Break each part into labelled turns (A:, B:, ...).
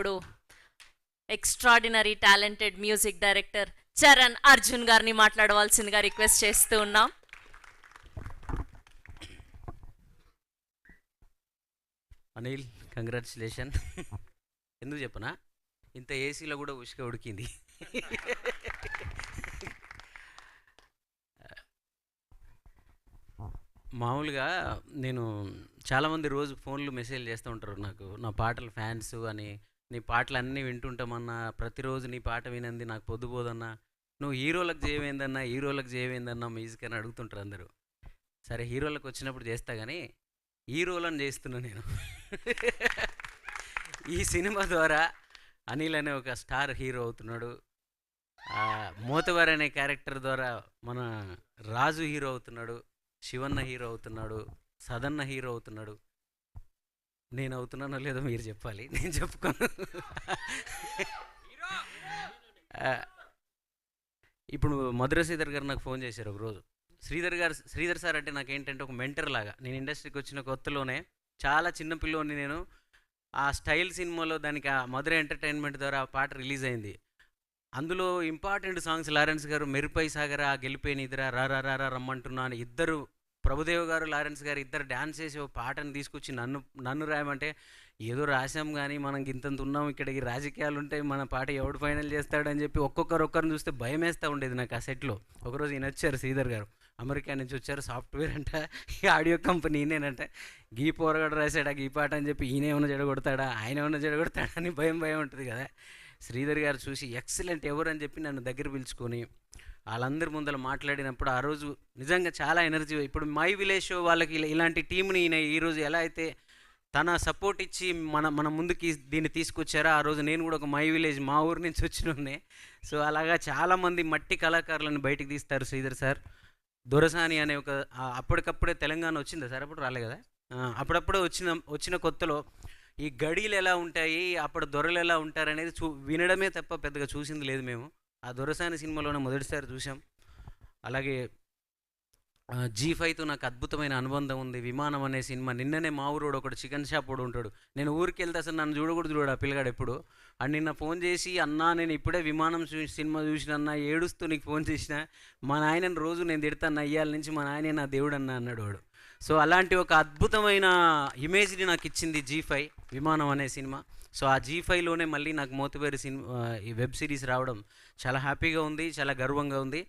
A: ఇప్పుడు extraordinary talented music director Charan Arjun గారిని మాట్లాడవలసిందిగా రిక్వెస్ట్ చేస్తూ ఉన్నాం.
B: అనిల్ కంగ్రాచులేషన్ ఎందుకు చెప్పనా? ఇంత ఏసీలో కూడా ఉష్క ఉడికింది. మామూలుగా నేను చాలామంది రోజు ఫోన్లు మెసేజ్ చేస్తూ ఉంటారు నాకు. నా పాటలు ఫ్యాన్స్ అని నీ పాటలు అన్నీ వింటుంటామన్నా ప్రతిరోజు నీ పాట వినంది నాకు పొద్దుపోదన్నా నువ్వు హీరోలకు చేయవేందన్నా హీరోలకు చేయవేందన్నా మ్యూజిక్ అని అడుగుతుంటారు అందరూ. సరే హీరోలకు వచ్చినప్పుడు చేస్తా కానీ హీరోలను చేస్తున్నా నేను. ఈ సినిమా ద్వారా అనిల్ అనే ఒక స్టార్ హీరో అవుతున్నాడు. మోతవారి అనే క్యారెక్టర్ ద్వారా మన రాజు హీరో అవుతున్నాడు శివన్న హీరో అవుతున్నాడు సదన్న హీరో అవుతున్నాడు. నేను అవుతున్నానో లేదో మీరు చెప్పాలి. నేను చెప్పుకోను. ఇప్పుడు మధుర శ్రీధర్ గారు నాకు ఫోన్ చేశారు ఒకరోజు. శ్రీధర్ గారు శ్రీధర్ సార్ అంటే నాకు ఏంటంటే ఒక మెంటర్ లాగా. నేను ఇండస్ట్రీకి వచ్చిన కొత్తలోనే చాలా చిన్న పిల్లోని నేను ఆ స్టైల్ సినిమాలో దానికి ఆ మధుర ఎంటర్టైన్మెంట్ ద్వారా ఆ పాట రిలీజ్ అయింది. అందులో ఇంపార్టెంట్ సాంగ్స్ లారెన్స్ గారు మెరుపై సాగర గెలిపోయిన ఇదిరా రా రా రా రా రమ్మంటున్నా అని ఇద్దరు ప్రభుదేవ్ గారు లారెన్స్ గారు ఇద్దరు డ్యాన్స్ చేసి ఓ పాటను తీసుకొచ్చి నన్ను నన్ను రాయమంటే ఏదో రాసాం కానీ మనం ఇంతంత ఉన్నాం ఇక్కడికి రాజకీయాలు ఉంటాయి మన పాట ఎవడు ఫైనల్ చేస్తాడని చెప్పి ఒక్కొక్కరు ఒక్కరిని చూస్తే భయం వేస్తూ ఉండేది నాకు ఆ సెట్లో. ఒకరోజు ఈయన వచ్చారు శ్రీధర్ గారు. అమెరికా నుంచి వచ్చారు సాఫ్ట్వేర్ అంట ఈ ఆడియో కంపెనీ ఈయనేనంట. గీ పోరగాడు రాశాడా గీ పాట అని చెప్పి ఈయన ఏమైనా జడగొడతాడా ఆయన ఏమైనా జడగొడతాడా అని భయం భయం ఉంటుంది కదా. శ్రీధర్ గారు చూసి ఎక్సలెంట్ ఎవరు? అని చెప్పి నన్ను దగ్గర పిలుచుకొని వాళ్ళందరి ముందర మాట్లాడినప్పుడు ఆ రోజు నిజంగా చాలా ఎనర్జీ. ఇప్పుడు మై విలేజ్ షో వాళ్ళకి ఇలా- ఇలాంటి టీంని ఈయన ఈరోజు ఎలా అయితే తన సపోర్ట్ ఇచ్చి మన మన ముందుకి దీన్ని తీసుకొచ్చారో ఆ రోజు నేను కూడా ఒక మై విలేజ్ మా ఊరి నుంచి వచ్చిన సో అలాగా చాలామంది మట్టి కళాకారులను బయటికి తీస్తారు శ్రీధర్ సార్. దొరసాని అనే ఒక అప్పటికప్పుడే తెలంగాణ వచ్చిందా సార్? అప్పుడు రాలే కదా? అప్పుడప్పుడే వచ్చిన వచ్చిన కొత్తలో ఈ గడీలు ఎలా ఉంటాయి అప్పుడు దొరలు ఎలా ఉంటారు అనేది చూ వినడమే తప్ప పెద్దగా చూసింది లేదు మేము. ఆ దొరసాని సినిమాలోనే మొదటిసారి చూసాం అలాగే జీ ఫైవ్తో నాకు అద్భుతమైన అనుబంధం ఉంది. విమానం అనే సినిమా. నిన్ననే మా ఊరోడు ఒకడు చికెన్ షాప్ కూడా ఉంటాడు. నేను ఊరికి వెళ్తే అసలు నన్ను చూడకూడదు చూడు ఆ పిల్లగాడు ఎప్పుడు. అండ్ నిన్న ఫోన్ చేసి అన్నా నేను ఇప్పుడే విమానం సినిమా చూసిన అన్న ఏడుస్తూ నీకు ఫోన్ చేసిన. మా నాయనని రోజు నేను తిడతాను. అయ్యాల నుంచి మా నాయనే నా దేవుడు అన్న అన్నాడు వాడు. సో అలాంటి ఒక అద్భుతమైన ఇమేజ్ని నాకు ఇచ్చింది జీ ఫైవ్ విమానం అనే సినిమా. సో ఆ జీ ఫైవ్లోనే మళ్ళీ నాకు మోతుబేరి సినిమా ఈ వెబ్ సిరీస్ రావడం చాలా హ్యాపీగా ఉంది చాలా గర్వంగా ఉంది.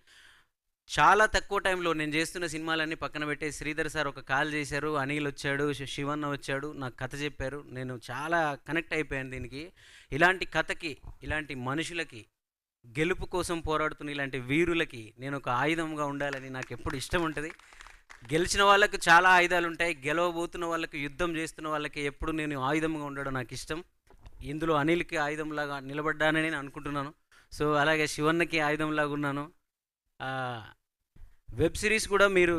B: చాలా తక్కువ టైంలో నేను చేస్తున్న సినిమాలన్నీ పక్కన పెట్టే శ్రీధర్ సార్ ఒక కాల్ చేశారు అనిల్ వచ్చాడు శివన్న వచ్చాడు నాకు కథ చెప్పారు. నేను చాలా కనెక్ట్ అయిపోయాను దీనికి. ఇలాంటి కథకి ఇలాంటి మనుషులకి గెలుపు కోసం పోరాడుతున్న ఇలాంటి వీరులకి నేను ఒక ఆయుధంగా ఉండాలని నాకు ఎప్పుడు ఇష్టం ఉంటుంది. గెలిచిన వాళ్ళకు చాలా ఆయుధాలు ఉంటాయి. గెలవబోతున్న వాళ్ళకి యుద్ధం చేస్తున్న వాళ్ళకి ఎప్పుడు నేను ఆయుధంగా ఉండడం నాకు ఇష్టం. ఇందులో అనిల్కి ఆయుధంలాగా నిలబడ్డానని నేను అనుకుంటున్నాను. సో అలాగే శివన్నకి ఆయుధంలాగా ఉన్నాను. వెబ్ సిరీస్ కూడా మీరు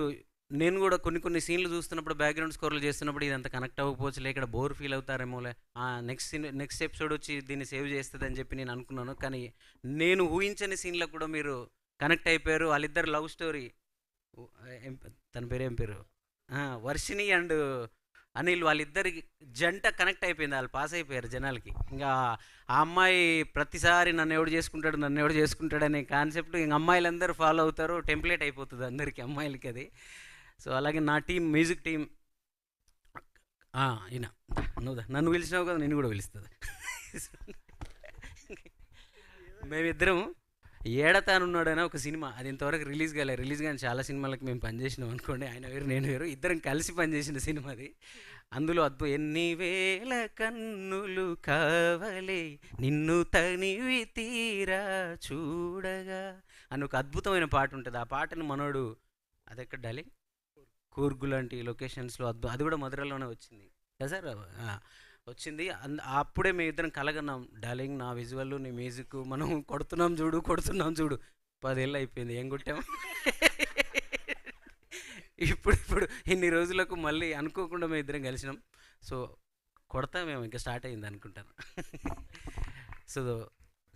B: నేను కూడా కొన్ని కొన్ని సీన్లు చూస్తున్నప్పుడు బ్యాక్గ్రౌండ్ స్కోర్లు చేస్తున్నప్పుడు ఇదంతా కనెక్ట్ అవ్వకపోవచ్చులే ఇక్కడ బోర్ ఫీల్ అవుతారేమోలే నెక్స్ట్ సీన్ నెక్స్ట్ ఎపిసోడ్ వచ్చి దీన్ని సేవ్ చేస్తుంది అని చెప్పి నేను అనుకున్నాను. కానీ నేను ఊహించని సీన్లకు కూడా మీరు కనెక్ట్ అయిపోయారు. వాళ్ళిద్దరు లవ్ స్టోరీ తన పేరు ఏం పేరు? వర్షిణి అండ్ అనిల్ వాళ్ళిద్దరి జంట కనెక్ట్ అయిపోయింది వాళ్ళు పాస్ అయిపోయారు జనాలకి. ఇంకా ఆ అమ్మాయి ప్రతిసారి నన్ను ఎవడు చేసుకుంటాడు నన్ను ఎవడు చేసుకుంటాడు అనే కాన్సెప్ట్ ఇంక అమ్మాయిలందరూ ఫాలో అవుతారు టెంప్లెట్ అయిపోతుంది అందరికీ అమ్మాయిలకి అది. సో అలాగే నా టీం మ్యూజిక్ టీం ఈయన. నువ్వు నన్ను పిలిచినావు కదా నేను కూడా పిలుస్తుంది మేమిద్దరం ఏడతానున్నాడనే ఒక సినిమా. అది ఇంతవరకు రిలీజ్ కాలే. రిలీజ్ కానీ చాలా సినిమాలకు మేము పనిచేసినాం అనుకోండి. ఆయన వేరు నేను వేరు. ఇద్దరం కలిసి పనిచేసిన సినిమా అది. అందులో అద్భుతం. ఎన్ని వేల కన్నులు కావలే నిన్ను తనివి తీరా చూడగా అని ఒక అద్భుతమైన పాట ఉంటుంది. ఆ పాటను మనోడు అది ఎక్కడ డాలి? కూర్గు లాంటి లొకేషన్స్లో అద్భుతం అది కూడా మధురలోనే వచ్చింది. కదా సార్ వచ్చింది. అప్పుడే మేము ఇద్దరం కలగన్నాం. డార్లింగ్ నా విజువల్ నీ మ్యూజిక్ మనం కొడుతున్నాం చూడు కొడుతున్నాం చూడు. పదేళ్ళు అయిపోయింది. ఏం కొట్టాం? ఇప్పుడు ఇప్పుడు ఇన్ని రోజులకు మళ్ళీ అనుకోకుండా మేము ఇద్దరం కలిసినాం. సో కొడతా మేము ఇంకా స్టార్ట్ అయింది అనుకుంటాను. సో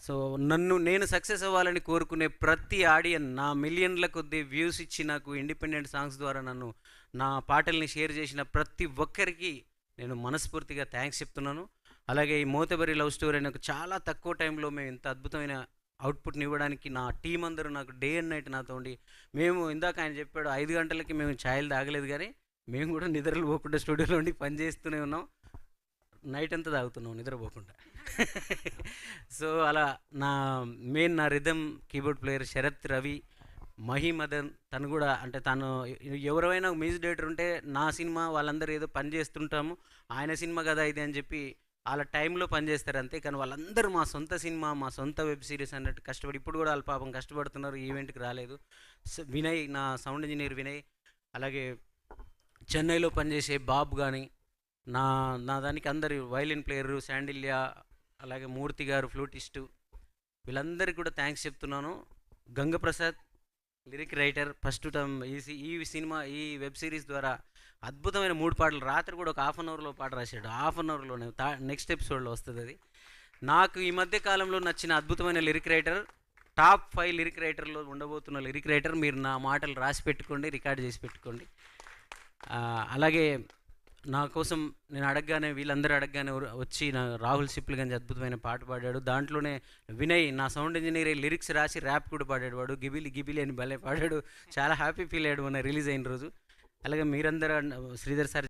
B: సో నన్ను నేను సక్సెస్ అవ్వాలని కోరుకునే ప్రతి ఆడియన్ నా మిలియన్ల కొద్ది వ్యూస్ ఇచ్చి నాకు ఇండిపెండెంట్ సాంగ్స్ ద్వారా నన్ను నా పాటల్ని షేర్ చేసిన ప్రతి ఒక్కరికి నేను మనస్ఫూర్తిగా థ్యాంక్స్ చెప్తున్నాను. అలాగే ఈ మోతబరి లవ్ స్టోరీ నాకు చాలా తక్కువ టైంలో మేము ఇంత అద్భుతమైన అవుట్పుట్ని ఇవ్వడానికి నా టీం అందరూ నాకు డే అండ్ నైట్ నాతో ఉండి మేము ఇందాక ఆయన చెప్పాడు ఐదు గంటలకి మేము ఛాయలు తాగలేదు కానీ మేము కూడా నిద్రలు పోకుండా స్టూడియోలో ఉండి పని చేస్తూనే ఉన్నాం. నైట్ అంతా తాగుతున్నాం నిద్రపోకుండా సో అలా నా మెయిన్ నా rhythm keyboard player Sharath Ravi Mahimadan తను కూడా అంటే తను ఎవరైనా మ్యూజిక్ డైరెక్టర్ ఉంటే నా సినిమా వాళ్ళందరూ ఏదో పని చేస్తుంటాము ఆయన సినిమా కదా ఇది అని చెప్పి వాళ్ళ టైంలో పనిచేస్తారు అంతే. కానీ వాళ్ళందరూ మా సొంత సినిమా మా సొంత వెబ్ సిరీస్ అన్నట్టు కష్టపడి ఇప్పుడు కూడా వాళ్ళ పాపం కష్టపడుతున్నారు ఈవెంట్కి రాలేదు. వినయ్ నా సౌండ్ ఇంజనీర్ వినయ్ అలాగే చెన్నైలో పనిచేసే బాబు కానీ నా నా దానికి అందరు వైలిన్ ప్లేయరు శాండిల్య అలాగే మూర్తి గారు ఫ్లూటిస్టు వీళ్ళందరికీ కూడా థ్యాంక్స్ చెప్తున్నాను. Gangaprasad lyric writer first time ఈ ఈ సినిమా ఈ వెబ్ సిరీస్ ద్వారా అద్భుతమైన మూడు పాటలు రాత్రి కూడా ఒక హాఫ్ అన్ అవర్లో పాట రాశాడు. హాఫ్ అన్ అవర్లోనే నెక్స్ట్ ఎపిసోడ్లో వస్తుంది అది. నాకు ఈ మధ్య కాలంలో నచ్చిన అద్భుతమైన lyric writer top five lyric రైటర్లో ఉండబోతున్న లిరిక్ రైటర్ మీరు నా మాటలు రాసి పెట్టుకోండి రికార్డ్ చేసి పెట్టుకోండి. అలాగే నా కోసం నేను అడగగానే వీళ్ళందరూ అడగగానే వచ్చి నా రాహుల్ సిప్లిగంజ్ అద్భుతమైన పాట పాడాడు. దాంట్లోనే వినయ్ నా సౌండ్ ఇంజనీర్ లిరిక్స్ రాసి ర్యాప్ కూడా పాడాడు వాడు. గిబిలి గిబిలి అని భలే పాడాడు. చాలా హ్యాపీ ఫీల్ అయ్యాడు మొన్న రిలీజ్ అయిన రోజు. అలాగే మీరందరూ శ్రీధర్ సార్